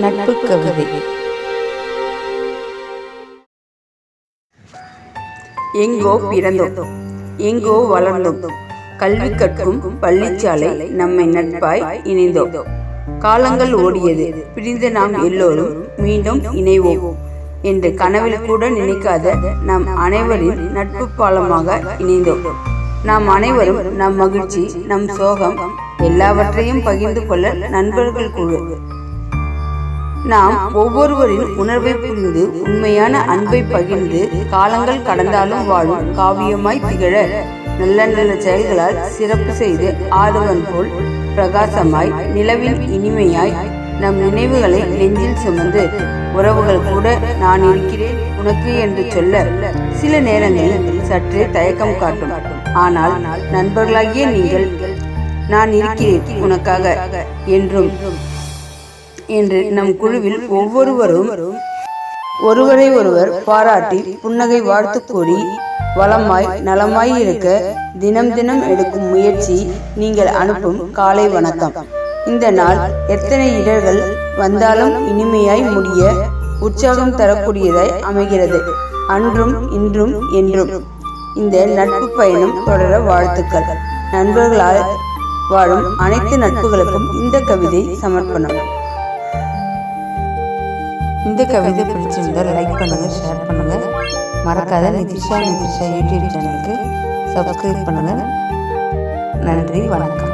நட்பு கவிதை. எங்கோ பிறந்தோம் எங்கோ வளர்ந்தோம். கல்வி கற்கும் பள்ளிச்சாலை நம்மை நட்பாய் இணைந்தோம். காலங்கள் ஓடியது பிரிந்த நாம் எல்லோரும் மீண்டும் இணைவோம் என்று கனவில் கூட நினைக்காத நாம் அனைவரின் நட்பு பாலமாக இணைந்தோம். நாம் அனைவரும் நம் மகிழ்ச்சி நம் சோகம் எல்லாவற்றையும் பகிர்ந்து கொள்ள நண்பர்கள் குழு. நாம் ஒவ்வொருவரின் உணர்வை புரிந்து உண்மையான அன்பை பகிர்ந்து காலங்கள் கடந்தாலும் வாழும் காவியமாய் திகழ நல்ல நல்ல செயல்களால் சிறப்பு செய்து ஆதவன் போல் பிரகாசமாய் நிலவின் இனிமையாய் நம் நினைவுகளை நெஞ்சில் சுமந்து உறவுகள் கூட நான் இருக்கிறேன் உனக்கு என்று சொல்ல சில நேரங்களில் சற்றே தயக்கம் காட்டும். ஆனால் நண்பர்களாகிய நீங்கள் நான் இருக்கிறேன் உனக்காக என்றும் என்று நம் குழுவில் ஒவ்வொருவரும் ஒருவரை ஒருவர் பாராட்டி புன்னகை வாழ்த்து கூறி வளமாய் நலமாய் இருக்க தினம் தினம் எடுக்கும் முயற்சி நீங்கள் அனுப்பும் காலை வணக்கம். இந்த நாள் எத்தனை இடர்கள் வந்தாலும் இனிமையாய் முடிய உற்சாகம் தரக்கூடியதாய் அமைகிறது. அன்றும் இன்றும் என்றும். இந்த நட்பு பயணம் தொடர வாழ்த்துக்கள். நண்பர்களால் வாழும் அனைத்து நட்புகளுக்கும் இந்த கவிதை சமர்ப்பணம். இந்த கவிதை பிடிச்சிருந்தால் லைக் பண்ணுங்கள் ஷேர் பண்ணுங்கள் மறக்காத நிதிஷா நிதிஷா யூடியூப் சேனலுக்கு சப்ஸ்கிரைப் பண்ணுங்கள் நன்றி வணக்கம்.